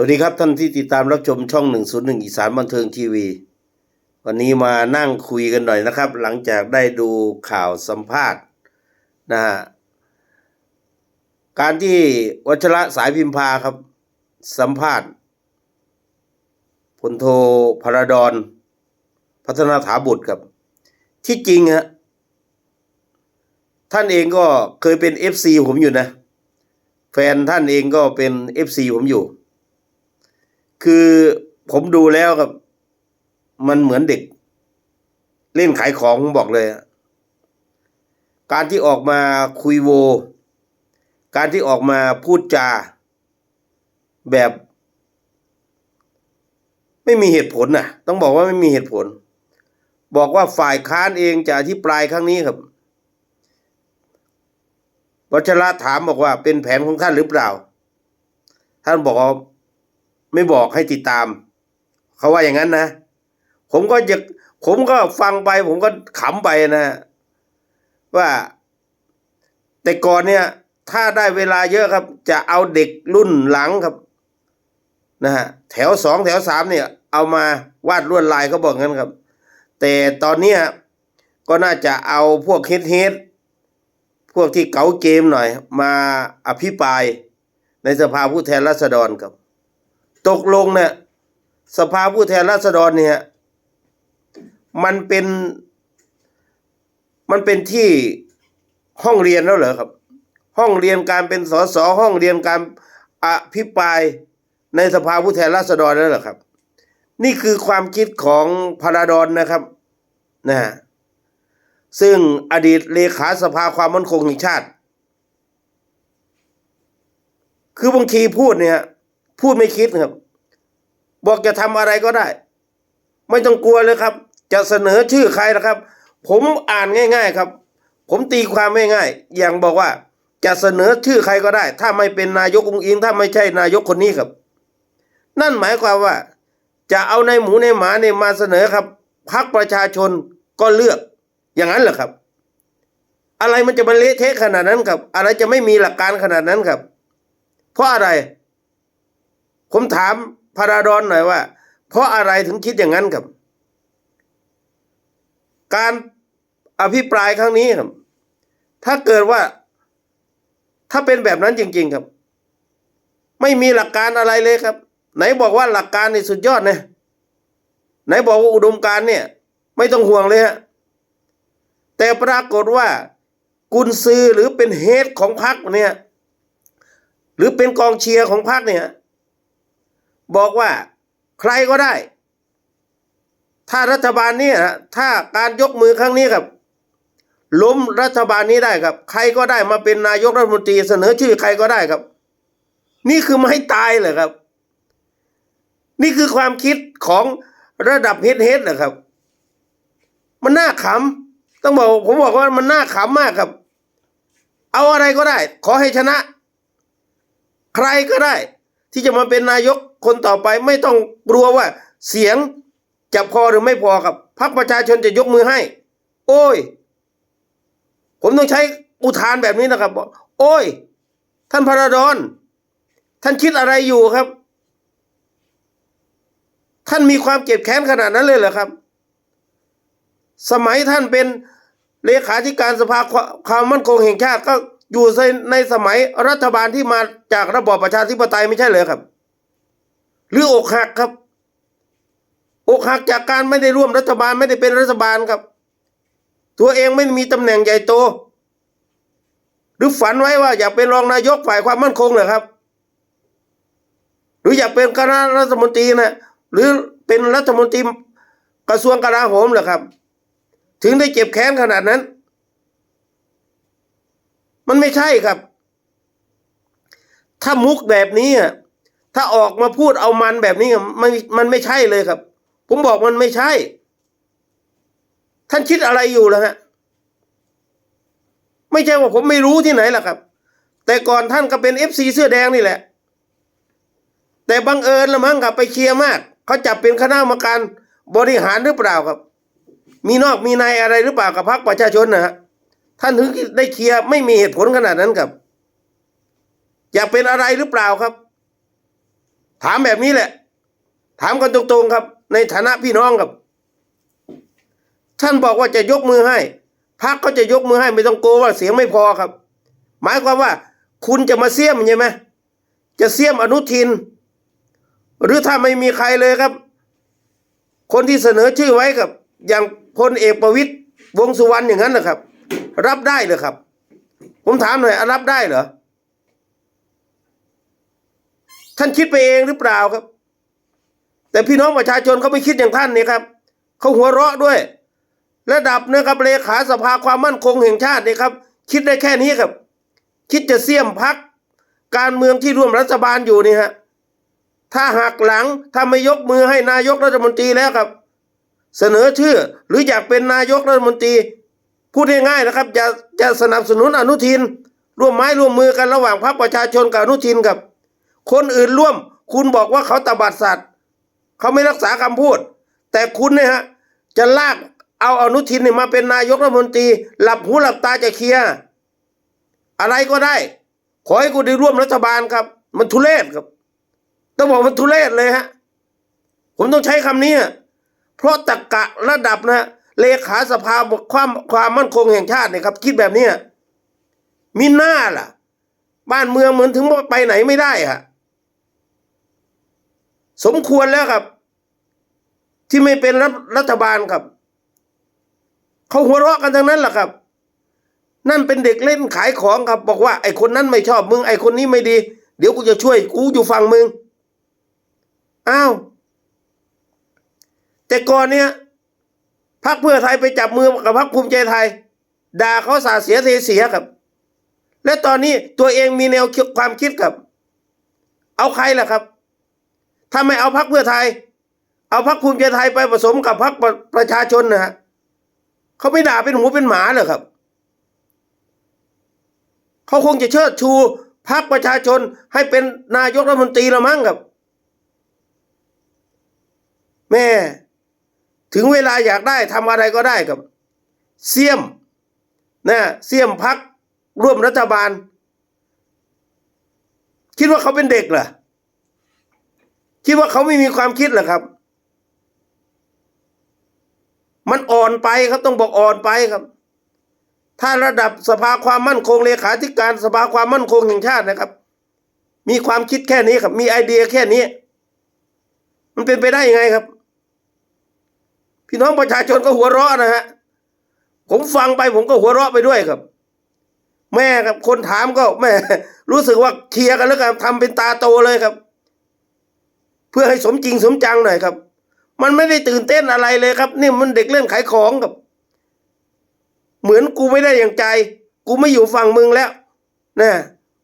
วัสดีครับท่านที่ติดตามรับชมช่อง 101 อีสานบันเทิงทีวี วันนี้มานั่งคุยกันหน่อยนะครับ หลังจากได้ดูข่าวสัมภาษณ์นะฮะการที่วัชระสายพิมพาครับ สัมภาษณ์พลโทพระดอนพัฒนาถาบุตรครับ ที่จริงฮะท่านเองก็เคยเป็น FC ผมอยู่นะ แฟนท่านเองก็เป็น FC ผมอยู่ คือผมดูแล้วครับ มันเหมือนเด็ก เล่นขายของผมบอกเลย การที่ออกมาคุยโว การที่ออกมาพูดจา แบบ ไม่มีเหตุผลน่ะ ต้องบอกว่าไม่มีเหตุผล บอกว่าฝ่ายค้านเองจะอธิปรายครั้งนี้ครับวัชระถามบอกว่าเป็นแผนของท่านหรือเปล่า ท่านบอกว่า ไม่บอกให้ติดตาม เขาว่าอย่างนั้นนะ ผมก็จะผมก็ฟังไป ผมก็ขำไปนะ ว่า แต่ก่อนเนี่ย ถ้าได้เวลาเยอะครับ จะเอาเด็กรุ่นหลังครับ นะฮะแถวสองแถวสามเนี่ย เอามาวาดลวดลายเขาบอกงั้นครับ แต่ตอนเนี้ยก็น่าจะเอาพวกเฮดเฮดพวกที่เก๋าเกมหน่อย มาอภิปรายในสภาผู้แทนราษฎรครับ ตกลงเนี่ยสภาผู้แทนราษฎรเนี่ย มันเป็น มันเป็นที่ห้องเรียนแล้วเหรอครับ ห้องเรียนการเป็นสสห้องเรียนการอภิปรายในสภาผู้แทนราษฎรแล้วเหรอครับ นี่คือความคิดของพระดอนนะครับนะฮะซึ่งอดีตเลขาสภาความมั่นคงแห่งชาติ คือบางทีพูดเนี่ย พูดไม่คิดครับ บอกจะทำอะไรก็ได้ ไม่ต้องกลัวเลยครับ จะเสนอชื่อใครนะครับ ผมอ่านง่าย ๆครับ ผมตีความง่ายๆอย่างบอกว่า จะเสนอชื่อใครก็ได้ ถ้าไม่เป็นนายกองค์อิง ถ้าไม่ใช่นายกคนนี้ครับ นั่นหมายความว่า จะเอาในหมูในหมาเนี่ยมาเสนอครับพักประชาชนก็เลือก อย่างนั้นเหรอครับ อะไรมันจะมาเละเทะขนาดนั้นครับ อะไรจะไม่มีหลักการขนาดนั้นครับ เพราะอะไร ผมถามพาราดอนหน่อยว่า เพราะอะไรถึงคิดอย่างนั้นครับ การอภิปรายครั้งนี้ครับ ถ้าเกิดว่า ถ้าเป็นแบบนั้นจริง ๆครับ ไม่มีหลักการอะไรเลยครับ ไหนบอกว่าหลักการนี่สุดยอดนะไหนบอกว่าอุดมการเนี่ย ไม่ต้องห่วงเลยฮะแต่ปรากฏว่ากุนซือหรือเป็นเฮดของพรรคเนี่ย หรือเป็นกองเชียร์ของพรรคเนี่ย บอกว่าใครก็ได้ ถ้ารัฐบาลนี่ถ้าการยกมือครั้งนี้ครับ ล้มรัฐบาลนี้ได้ครับ ใครก็ได้มาเป็นนายกรัฐมนตรีเสนอชื่อใครก็ได้ครับ นี่คือไม่ตายเหรอครับ นี่คือความคิดของระดับเฮดเฮดเหรอครับ มันน่าขำต้องบอกผมบอกว่ามันน่าขำมากครับ เอาอะไรก็ได้ ขอให้ชนะ ใครก็ได้ ที่จะมาเป็นนายกคนต่อไปไม่ต้องกลัวว่าเสียงจะพอหรือไม่พอครับพรรคประชาชนจะยกมือให้ โอ้ย ผมต้องใช้อุทานแบบนี้นะครับ โอ้ย ท่านพระดอน ท่านคิดอะไรอยู่ครับ ท่านมีความเจ็บแค้นขนาดนั้นเลยเหรอครับ สมัยท่านเป็นเลขาธิการสภาความมั่นคงแห่งชาติก็ อยู่ในในสมัยรัฐบาลที่มาจากระบอบประชาธิปไตยไม่ใช่เหรอครับ หรืออกหักครับ อกหักจากการไม่ได้ร่วมรัฐบาลไม่ได้เป็นรัฐบาลครับ ตัวเองไม่มีตำแหน่งใหญ่โต หรือฝันไว้ว่าอยากเป็นรองนายกฝ่ายความมั่นคงเหรอครับ หรืออยากเป็นคณะรัฐมนตรีนะหรือเป็นรัฐมนตรีกระทรวงกลาโหมเหรอครับ ถึงได้เจ็บแค้นขนาดนั้น มันไม่ใช่ครับ ถ้ามุกแบบนี้อะถ้าออกมาพูดเอามันแบบนี้มันมันไม่ใช่เลยครับ ผมบอกมันไม่ใช่ ท่านคิดอะไรอยู่ล่ะฮะไม่ใช่ว่าผมไม่รู้ที่ไหนล่ะครับ แต่ก่อนท่านก็เป็นเอฟซีเสื้อแดงนี่แหละ แต่บังเอิญละมั้งครับไปเคลียร์มากเขาจับเป็นคณะกรรมการบริหารหรือเปล่าครับ มีนอกมีในอะไรหรือเปล่ากับพรรคประชาชนนะฮะ ท่านถึงได้เคลียร์ไม่มีเหตุผลขนาดนั้นครับ อยากเป็นอะไรหรือเปล่าครับ ถามแบบนี้แหละ ถามกันตรงๆครับ ในฐานะพี่น้องครับ ท่านบอกว่าจะยกมือให้พักก็จะยกมือให้ไม่ต้องโกว่าเสียงไม่พอครับ หมายความว่า คุณจะมาเสี่ยมใช่ไหมจะเสี่ยมอนุทิน หรือถ้าไม่มีใครเลยครับ คนที่เสนอชื่อไว้กับ อย่างพลเอกประวิตยวงสุวรรณอย่างนั้นนะครับ รับได้เหรอครับ ผมถามหน่อยอรับได้เหรอท่านคิดไปเองหรือเปล่าครับ แต่พี่น้องประชาชนเขาไม่คิดอย่างท่านนี่ครับเขาหัวเราะด้วย ระดับนะครับเลขาสภาความมั่นคงแห่งชาตินี่ครับ คิดได้แค่นี้ครับ คิดจะเสี่ยมพักการเมืองที่ร่วมรัฐบาลอยู่นี่ฮะถ้าหักหลังถ้าไม่ยกมือให้นายกรัฐมนตรีแล้วครับ เสนอชื่อหรืออยากเป็นนายกรัฐมนตรี พูดง่ายๆนะครับจะจะสนับสนุนอนุทิน ร่วมไม้ร่วมมือกันระหว่างพรรคประชาชนกับอนุทินครับ คนอื่นร่วม คุณบอกว่าเขาตบัดสัตว์เขาไม่รักษาคำพูด แต่คุณเนี่ยฮะจะลากเอาอนุทินเนี่ยมาเป็นนายกรัฐมนตรี หลับหูหลับตาจะเคลียร์อะไรก็ได้ ขอให้คุณได้ร่วมรัฐบาลครับ มันทุเรศครับ ต้องบอกมันทุเรศเลยฮะ ผมต้องใช้คำนี้ เพราะตะกะระดับนะฮะ เลขาสภาบกความความมั่นคงแห่งชาติเนี่ยครับ คิดแบบนี้มีหน้าล่ะ บ้านเมืองเหมือนถึงว่าไปไหนไม่ได้ฮะสมควรแล้วครับ ที่ไม่เป็นรัฐรัฐบาลครับเขาหัวเราะกันทั้งนั้นแหละครับ นั่นเป็นเด็กเล่นขายของครับ บอกว่าไอ้คนนั้นไม่ชอบมึง ไอ้คนนี้ไม่ดี เดี๋ยวกูจะช่วย กูอยู่ฝั่งมึงอ้าวแต่ก่อนเนี้ย พักเพื่อไทยไปจับมือกับพักภูมิใจไทย ด่าเขาสาเสียเทเสียครับ และตอนนี้ตัวเองมีแนวคิดความคิดครับ เอาใครล่ะครับถ้าไม่เอาพักเพื่อไทย เอาพักภูมิใจไทยไปผสมกับพักประประชาชนนะฮะเขาไม่ด่าเป็นหูเป็นหมาเหรอครับเขาคงจะเชิดชูพักประชาชนให้เป็นนายกรัฐมนตรีละมั้งครับ แม่ ถึงเวลาอยากได้ทำอะไรก็ได้ครับ เสี่ยมนะเสี่ยมพักร่วมรัฐบาล คิดว่าเขาเป็นเด็กเหรอคิดว่าเขาไม่มีความคิดเหรอครับ มันอ่อนไปครับต้องบอกอ่อนไปครับ ถ้าระดับสภาความมั่นคงเลขาธิการสภาความมั่นคงแห่งชาตินะครับ มีความคิดแค่นี้ครับ มีไอเดียแค่นี้ มันเป็นไปได้ยังไงครับ พี่น้องประชาชนก็หัวเราะนะฮะผมฟังไปผมก็หัวเราะไปด้วยครับ แม่ครับคนถามก็แม่รู้สึกว่าเคลียร์กันแล้วกันทำเป็นตาโตเลยครับ เพื่อให้สมจริงสมจังหน่อยครับ มันไม่ได้ตื่นเต้นอะไรเลยครับ นี่มันเด็กเล่นขายของครับ เหมือนกูไม่ได้อย่างใจ กูไม่อยู่ฝั่งมึงแล้วนะ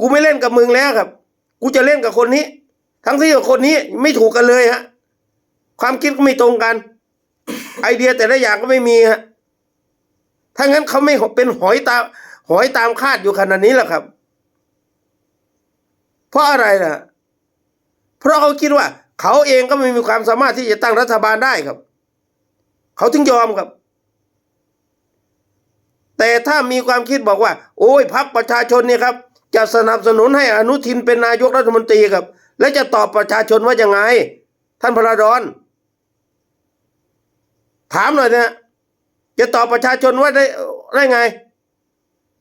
กูไม่เล่นกับมึงแล้วครับ กูจะเล่นกับคนนี้ ทั้งที่กับคนนี้ไม่ถูกกันเลยฮะ ความคิดก็ไม่ตรงกัน ไอเดียแต่ละอย่างก็ไม่มีฮะถ้างั้นเขาไม่เป็นหอยตามหอยตามคาดอยู่ขนาดนี้แหละครับ เพราะอะไรล่ะ เพราะเขาคิดว่า เขาเองก็ไม่มีความสามารถที่จะตั้งรัฐบาลได้ครับ เขาถึงยอมครับ แต่ถ้ามีความคิดบอกว่า โอ้ยพักประชาชนเนี่ยครับ จะสนับสนุนให้อนุทินเป็นนายกรัฐมนตรีครับ และจะตอบประชาชนว่ายังไง ท่านพระดอน ถามหน่อยนะจะตอบประชาชนว่าได้ได้ไง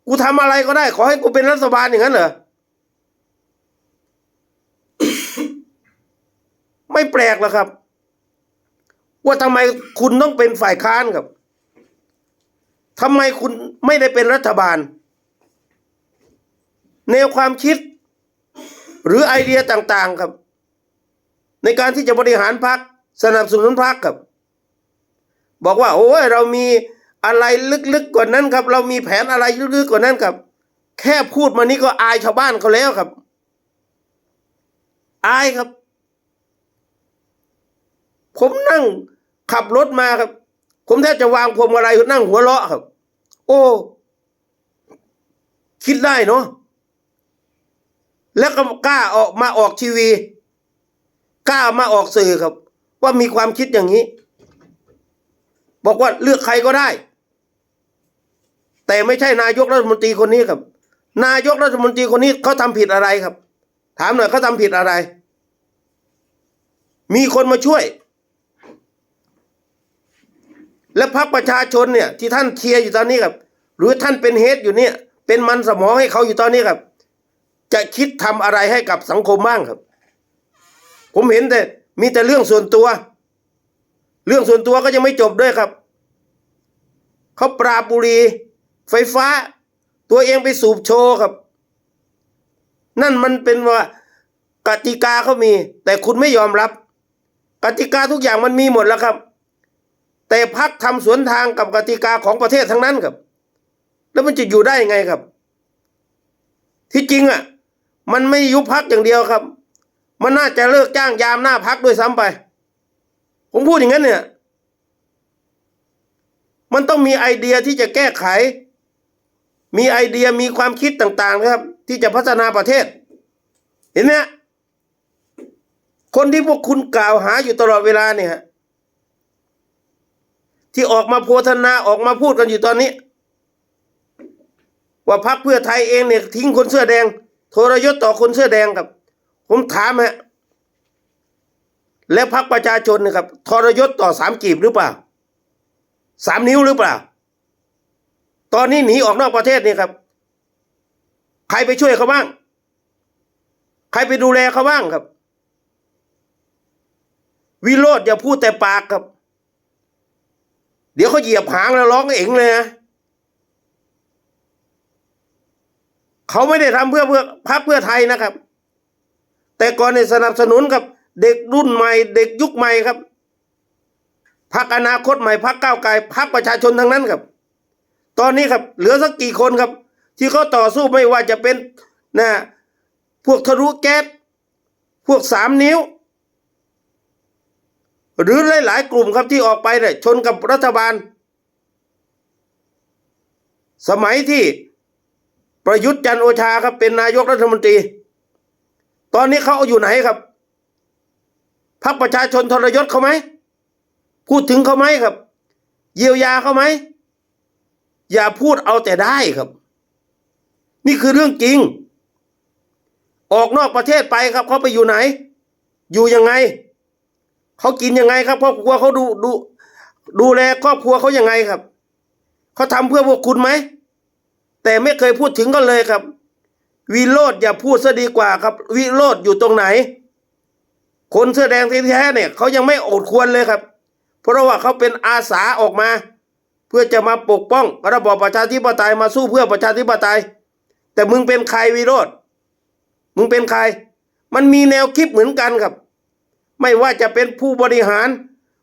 กูทำอะไรก็ได้ ขอให้กูเป็นรัฐบาลอย่างนั้นเหรอไม่แปลกหรอกครับ ว่าทำไมคุณต้องเป็นฝ่ายค้านครับทำไมคุณไม่ได้เป็นรัฐบาล แนวความคิด หรือไอเดียต่าง ๆ ครับ ในการที่จะบริหารพรรคสนับสนุนพรรคครับ บอกว่า โอ้ยเรามีอะไรลึกๆกว่านั้นครับ เรามีแผนอะไรลึกๆกว่านั้นครับ แค่พูดมานี้ก็อายชาวบ้านเขาแล้วครับ อายครับ ผมนั่งขับรถมาครับ ผมแทบจะวางพวงมาลัยนั่งหัวเราะครับ โอ้ คิดได้เนาะแล้วก็กล้าออกมาออกทีวี กล้ามาออกสื่อครับ ว่ามีความคิดอย่างนี้ บอกว่าเลือกใครก็ได้ แต่ไม่ใช่นายกรัฐมนตรีคนนี้ครับ นายกรัฐมนตรีคนนี้เขาทำผิดอะไรครับ ถามหน่อยเขาทำผิดอะไร มีคนมาช่วย และพรรคประชาชนเนี่ย ที่ท่านเชียร์อยู่ตอนนี้ครับ หรือท่านเป็นเฮดอยู่เนี่ย เป็นมันสมองให้เขาอยู่ตอนนี้ครับ จะคิดทำอะไรให้กับสังคมบ้างครับ ผมเห็นแต่มีแต่เรื่องส่วนตัว เรื่องส่วนตัวก็ยังไม่จบด้วยครับ เขาปราบบุรี ไฟฟ้า ตัวเองไปสูบโชว์ครับ นั่นมันเป็นว่ากติกาเขามี แต่คุณไม่ยอมรับ กติกาทุกอย่างมันมีหมดแล้วครับ แต่พักทำสวนทางกับกติกาของประเทศทั้งนั้นครับ แล้วมันจะอยู่ได้ยังไงครับ ที่จริงอะ มันไม่ยุบพักอย่างเดียวครับ มันน่าจะเลิกจ้างยามหน้าพักด้วยซ้ำไป ผมพูดอย่างนั้นเนี่ย มันต้องมีไอเดียที่จะแก้ไข มีไอเดียมีความคิดต่างๆครับ ที่จะพัฒนาประเทศ เห็นไหมคนที่พวกคุณกล่าวหาอยู่ตลอดเวลาเนี่ย ที่ออกมาโพธนาออกมาพูดกันอยู่ตอนนี้ ว่าพรรคเพื่อไทยเองเนี่ยทิ้งคนเสื้อแดง โทรยศต่อคนเสื้อแดงครับ ผมถามฮะ และพรรคประชาชนนะครับทรยศต่อสามกีบหรือเปล่าสามนิ้วหรือเปล่า ตอนนี้หนีออกนอกประเทศนี่ครับ ใครไปช่วยเขาบ้าง ใครไปดูแลเขาบ้างครับ วิโรธอย่าพูดแต่ปากครับ เดี๋ยวเขาเหยียบหางแล้วร้องเอ๋งเลยนะเขาไม่ได้ทำเพื่อเพื่อพักเพื่อไทยนะครับ แต่ก่อนในสนับสนุนกับ เด็กรุ่นใหม่ เด็กยุคใหม่ครับพักอนาคตใหม่พักก้าวไกลพักประชาชนทั้งนั้นครับ ตอนนี้ครับ เหลือสักกี่คนครับ ที่เขาต่อสู้ไม่ว่าจะเป็นนะพวกทะลุแก๊สพวกสามนิ้ว หรือหลาย ๆ กลุ่มครับที่ออกไปเนี่ยชนกับรัฐบาล สมัยที่ประยุทธ์จันโอชาครับเป็นนายกรัฐมนตรี ตอนนี้เขาอยู่ไหนครับ พรรคประชาชนทรยศเขาไหมพูดถึงเขาไหมครับ เยียวยาเขาไหมอย่าพูดเอาแต่ได้ครับ นี่คือเรื่องจริง ออกนอกประเทศไปครับเขาไปอยู่ไหน อยู่ยังไงเขากินยังไงครับครอบครัวเขาดูดู ดูแลครอบครัวเขายังไงครับเขาทำเพื่อพวกคุณไหมแต่ไม่เคยพูดถึงกันเลยครับวิโรธอย่าพูดซะดีกว่าครับ วิโรธอยู่ตรงไหน คนเสื้อแดงที่แท้เนี่ยเขายังไม่อดควรเลยครับ เพราะว่าเขาเป็นอาสาออกมา เพื่อจะมาปกป้องระบอบประชาธิปไตยมาสู้เพื่อประชาธิปไตย แต่มึงเป็นใครวิโรธมึงเป็นใคร มันมีแนวคิดเหมือนกันครับ ไม่ว่าจะเป็นผู้บริหาร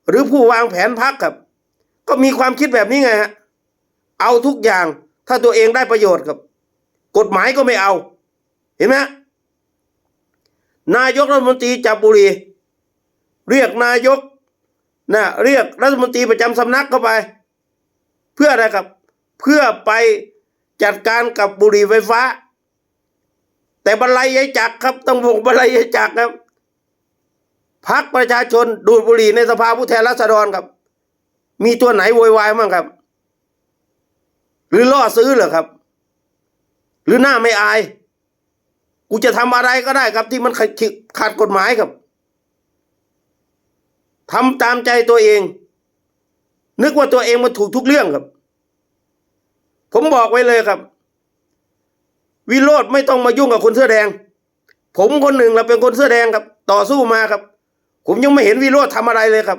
หรือผู้วางแผนพักครับ ก็มีความคิดแบบนี้ไงฮะเอาทุกอย่างถ้าตัวเองได้ประโยชน์ครับ กฎหมายก็ไม่เอา เห็นไหม นายกรัฐมนตรีจับบุหรีเรียกนายกนะเรียกรัฐมนตรีประจำสำนักเข้าไป เพื่ออะไรครับ เพื่อไปจัดการกับบุหรี่ไฟฟ้า แต่บรรลัยยายจักครับ ต้องบอกบรรลัยยายจักครับพักประชาชนดูดบุหรี่ในสภาผู้แทนราษฎรครับ มีตัวไหนโวยวายบ้างครับ หรือล่อซื้อเหรอครับ หรือหน้าไม่อาย กูจะทำอะไรก็ได้ครับที่มันขัดขัดกฎหมายครับทำตามใจตัวเอง นึกว่าตัวเองมันถูกทุกเรื่องครับ ผมบอกไว้เลยครับ วิโรธไม่ต้องมายุ่งกับคนเสื้อแดง ผมคนหนึ่งเราเป็นคนเสื้อแดงครับ ต่อสู้มาครับ ผมยังไม่เห็นวิโรธทำอะไรเลยครับ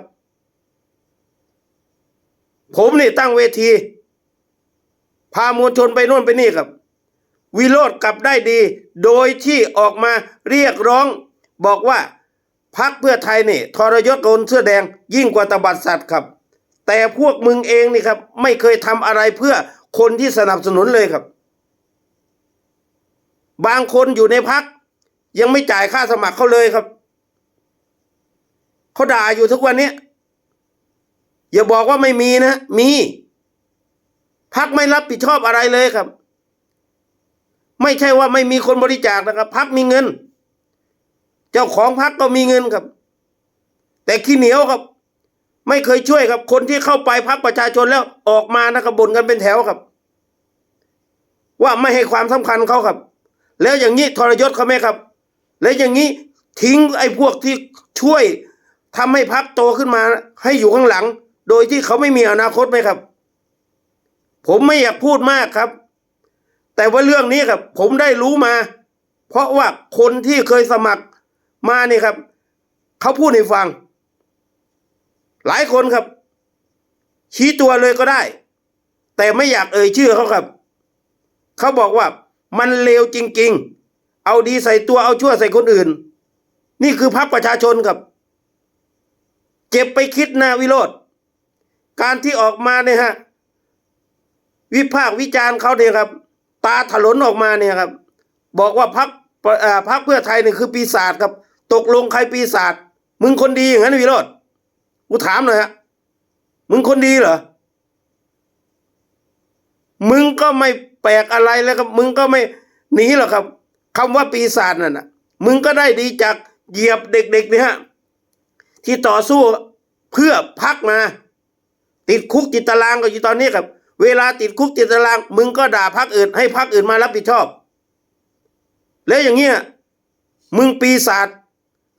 ผมนี่ตั้งเวที พามวลชนไปโน่นไปนี่ครับ วิโรธกลับได้ดี โดยที่ออกมาเรียกร้อง บอกว่าพักเพื่อไทยนี่ทรยศคนเสื้อแดงยิ่งกว่าตบัดสัตว์ครับ แต่พวกมึงเองนี่ครับ ไม่เคยทำอะไรเพื่อคนที่สนับสนุนเลยครับ บางคนอยู่ในพักยังไม่จ่ายค่าสมัครเขาเลยครับเขาด่าอยู่ทุกวันนี้อย่าบอกว่าไม่มีนะ มีพักไม่รับผิดชอบอะไรเลยครับ ไม่ใช่ว่าไม่มีคนบริจาคนะครับพักมีเงิน เจ้าของพักก็มีเงินครับ แต่ขี้เหนียวครับ ไม่เคยช่วยครับ คนที่เข้าไปพักประชาชนแล้วออกมานะครับบ่นกันเป็นแถวครับ ว่าไม่ให้ความสำคัญเขาครับ แล้วอย่างนี้ทรยศเขาไหมครับ แล้วอย่างนี้ทิ้งไอ้พวกที่ช่วยทำให้พักโตขึ้นมาให้อยู่ข้างหลัง โดยที่เขาไม่มีอนาคตไหมครับ ผมไม่อยากพูดมากครับ แต่ว่าเรื่องนี้ครับ ผมได้รู้มา เพราะว่าคนที่เคยสมัครมานี่ครับเขาพูดให้ฟัง หลายคนครับ ชี้ตัวเลยก็ได้ แต่ไม่อยากเอ่ยชื่อเขาครับเขาบอกว่ามันเลวจริง ๆ เอาดีใส่ตัวเอาชั่วใส่คนอื่น นี่คือพรรคประชาชนครับ เจ็บไปคิดนะวิโรธการที่ออกมาเนี่ยฮะ วิพากษ์วิจารณ์เขาเนี่ยครับ ตาถลนออกมาเนี่ยครับ บอกว่าพักพักเพื่อไทยเนี่ยคือปีศาจครับ ตกลงใครปีศาจมึงคนดีอย่างนั้นวิโรธกูถามหน่อยฮะมึงคนดีเหรอมึงก็ไม่แปลกอะไรแล้วครับมึงก็ไม่หนีหรอกครับคำว่าปีศาจนั่นนะมึงก็ได้ดีจากเหยียบเด็กๆนี่ฮะที่ต่อสู้เพื่อพักมา ติดคุกติดตารางก็อยู่ตอนนี้ครับ เวลาติดคุกติดตาราง มึงก็ด่าพักอื่น ให้พักอื่นมารับผิดชอบ แล้วอย่างเงี้ยมึงปีศาจ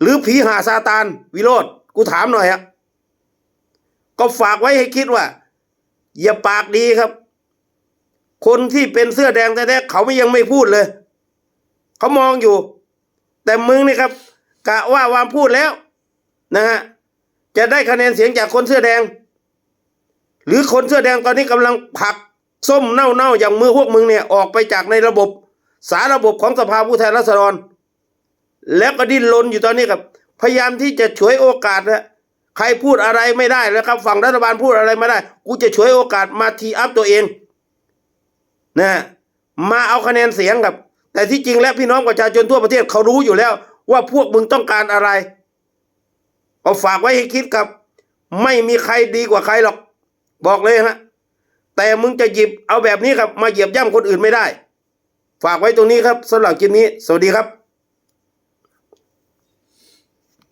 หรือผีหาซาตานวิโรธกูถามหน่อยฮะก็ฝากไว้ให้คิดว่า อย่าปากดีครับ คนที่เป็นเสื้อแดงแท้ๆเขาไม่ยังไม่พูดเลย เขามองอยู่ แต่มึงนี่ครับกะว่าวามพูดแล้ว นะฮะจะได้คะแนนเสียงจากคนเสื้อแดง หรือคนเสื้อแดงตอนนี้กำลังผลักส้มเน่าๆอย่างมือพวกมึงเนี่ยออกไปจากในระบบสารระบบของสภาผู้แทนราษฎร แล้วก็ดิ้นรนอยู่ตอนนี้ครับ พยายามที่จะฉวยโอกาสนะใครพูดอะไรไม่ได้แล้วครับ ฝั่งรัฐบาลพูดอะไรไม่ได้ กูจะฉวยโอกาสมาทีอัพตัวเองนะมาเอาคะแนนเสียงครับ แต่ที่จริงแล้วพี่น้องประชาชนทั่วประเทศเขารู้อยู่แล้ว ว่าพวกมึงต้องการอะไรเอาฝากไว้ให้คิดครับ ไม่มีใครดีกว่าใครหรอก บอกเลยฮะแต่มึงจะหยิบเอาแบบนี้ครับ มาเหยียบย่ำคนอื่นไม่ได้ ฝากไว้ตรงนี้ครับสำหรับคลิปนี้ สวัสดีครับ